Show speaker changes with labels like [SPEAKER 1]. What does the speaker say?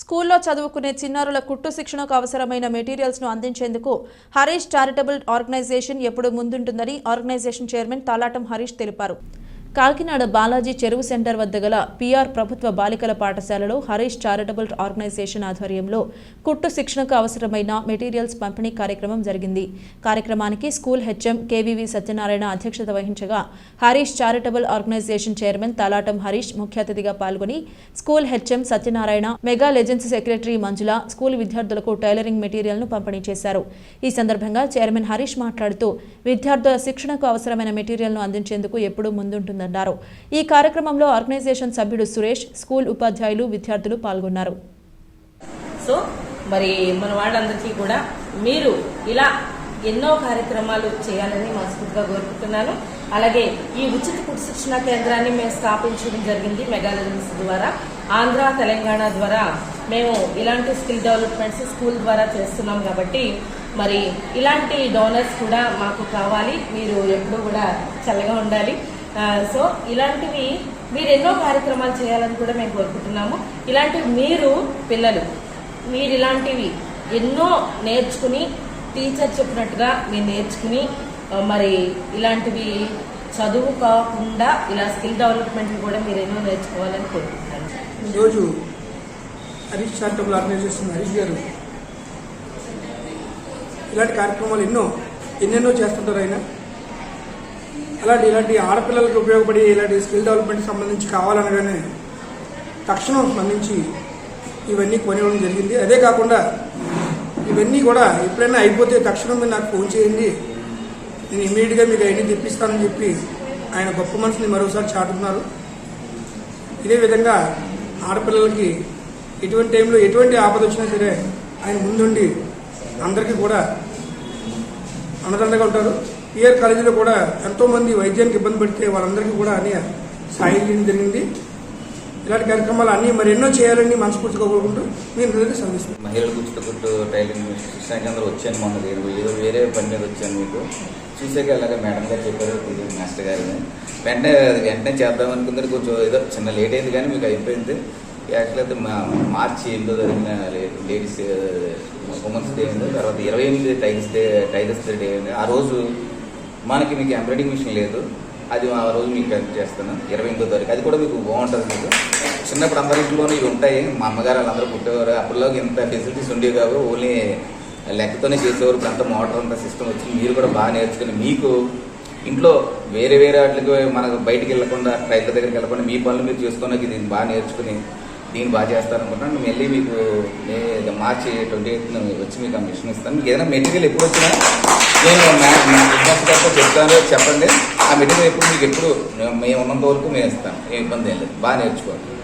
[SPEAKER 1] స్కూల్లో చదువుకునే చిన్నారుల కుట్టు శిక్షణకు అవసరమైన మెటీరియల్స్ను అందించేందుకు హరీష్ చారిటబుల్ ఆర్గనైజేషన్ ఎప్పుడు ముందుంటుందని ఆర్గనైజేషన్ చైర్మన్ తాలాటం హరీష్ తెలిపారు. కాకినాడ బాలాజీ చెరువు సెంటర్ వద్ద గల పిఆర్ ప్రభుత్వ బాలికల పాఠశాలలో హరీష్ చారిటబుల్ ఆర్గనైజేషన్ ఆధ్వర్యంలో కుట్టు శిక్షణకు అవసరమైన మెటీరియల్స్ పంపిణీ కార్యక్రమం జరిగింది. కార్యక్రమానికి స్కూల్ హెచ్ఎం కేవీవి సత్యనారాయణ అధ్యక్షత వహించగా Harish charitable organisation chairman Talatam Harish ముఖ్య అతిథిగా పాల్గొని school HM Satyanarayana mega legends secretary Manjula school విద్యార్థులకు టైలరింగ్ మెటీరియల్ను పంపిణీ చేశారు. ఈ సందర్భంగా చైర్మన్ హరీష్ మాట్లాడుతూ విద్యార్థుల శిక్షణకు అవసరమైన మెటీరియల్ను అందించేందుకు ఎప్పుడూ ముందుంటుందన్నారు ఈ కార్యక్రమంలో ఆర్గనైజేషన్ సభ్యుడు సురేష్ స్కూల్ ఉపాధ్యాయులు విద్యార్థులు పాల్గొన్నారు.
[SPEAKER 2] సో మరి మన వాళ్ళందరికీ కూడా మీరు ఇలా ఎన్నో కార్యక్రమాలు చేయాలని మనస్ఫూర్తిగా కోరుకుంటున్నాను. అలాగే ఈ ఉచిత కుటుంబ శిక్షణ కేంద్రాన్ని మేము స్థాపించడం జరిగింది మెగాలజన్స్ ద్వారా. ఆంధ్ర తెలంగాణ ద్వారా మేము ఇలాంటి స్కిల్ డెవలప్మెంట్స్ స్కూల్ ద్వారా చేస్తున్నాం కాబట్టి మరి ఇలాంటి డోనర్స్ కూడా మాకు కావాలి. మీరు ఎప్పుడూ కూడా చల్లగా ఉండాలి. సో ఇలాంటివి మీరు ఎన్నో కార్యక్రమాలు చేయాలని కూడా మేము కోరుకుంటున్నాము. ఇలాంటివి మీరు పిల్లలు మీరు ఇలాంటివి ఎన్నో నేర్చుకుని టీచర్ చెప్పినట్టుగా మీరు నేర్చుకుని మరి ఇలాంటివి చదువు కాకుండా ఇలా స్కిల్ డెవలప్మెంట్ కూడా మీరు ఎన్నో నేర్చుకోవాలని కోరుకుంటున్నాను.
[SPEAKER 3] ఈరోజు హరీష్ చారిటబుల్ ఆర్గనైజేషన్ హరీష్ గారు ఇలాంటి కార్యక్రమాలు ఎన్నో ఎన్నెన్నో చేస్తుంటారు ఆయన. అలాంటి ఇలాంటి ఆడపిల్లలకు ఉపయోగపడి ఇలాంటి స్కిల్ డెవలప్మెంట్ సంబంధించి కావాలనగానే తక్షణం స్పందించి ఇవన్నీ కొనివ్వడం జరిగింది. అదే కాకుండా ఇవన్నీ కూడా ఎప్పుడైనా అయిపోతే తక్షణం మీరు నాకు ఫోన్ చేయండి. నేను ఇమీడియట్గా మీకు అవన్నీ తెప్పిస్తానని చెప్పి ఆయన గొప్ప మనసుని మరోసారి చాటుతున్నారు. ఇదే విధంగా ఆడపిల్లలకి ఎటువంటి టైంలో ఎటువంటి ఆపద వచ్చినా సరే ఆయన ముందుండి అందరికీ కూడా అన్నదండగా ఉంటారు. పిఆర్ కాలేజీలో కూడా ఎంతో మంది వైద్యానికి ఇబ్బంది పడితే వాళ్ళందరికీ కూడా అన్ని సాయం చేయడం జరిగింది. ఇలాంటి కార్యక్రమాలు అన్ని మరి ఎన్నో చేయాలని మనస్ఫూర్తిగా కోరుకుంటూ మీరు అందరికీ సందిస్తున్నాను
[SPEAKER 4] మహిళలు గుర్తుకుంటూ టైలింగ్ శిక్షణ కేంద్రం వచ్చాను మొన్న ఏదో వేరే పని మీద వచ్చాను మీకు. చూసాక అలాగే మేడం గారు చెప్పారు మాస్టర్ గారిని. వెంటనే వెంటనే చేద్దాం అనుకున్నారు కొంచెం ఏదో చిన్న లేట్ అయింది కానీ మీకు అయిపోయింది. యాక్చువల్ అయితే మా మార్చి ఎనిమిదో జరిగిన లేడీస్ ఉమెన్స్ డే ఉంది. తర్వాత ఇరవై ఎనిమిది టైల్స్ డే టైగర్స్ డే ఆ రోజు మనకి మీకు ఎంబ్రాయిడింగ్ మిషన్ లేదు. అది ఆ రోజు మీకు హెల్ప్ చేస్తాను. ఇరవై ఎనిమిదో తారీఖు. అది కూడా మీకు బాగుంటుంది మీకు. చిన్నప్పుడు అందరి ఇంట్లోనే ఇవి ఉంటాయి. మా అమ్మగారు వాళ్ళందరూ పుట్టేవారు. అప్పట్లో ఇంత ఫెసిలిటీస్ ఉండేవి కావు ఓన్లీ లెక్కతోనే చేసేవారు. ఇప్పుడు అంత మోటార్ అంత సిస్టమ్ వచ్చింది. మీరు కూడా బాగా నేర్చుకుని మీకు ఇంట్లో వేరే వేరే వాటికి మనకు బయటికి వెళ్ళకుండా రైతుల దగ్గరికి వెళ్ళకుండా మీ పనులు మీరు చేసుకోవడానికి దీన్ని బాగా నేర్చుకుని దీన్ని బాగా చేస్తారనుకుంటున్నాను మళ్ళీ మీకు మార్చి ట్వంటీ ఎయిత్ వచ్చి మీకు ఆ మిషన్ ఇస్తాను. మీకు ఏదైనా మెటీరియల్ ఎప్పుడు వచ్చినా నేను మా- చెప్తాను చెప్పండి. ఆ మెటీరియల్ ఎప్పుడు మీకు ఎప్పుడు మేము ఉన్నంత వరకు మేము ఇస్తాను. ఏ ఇబ్బంది ఏం లేదు. బాగా నేర్చుకోండి.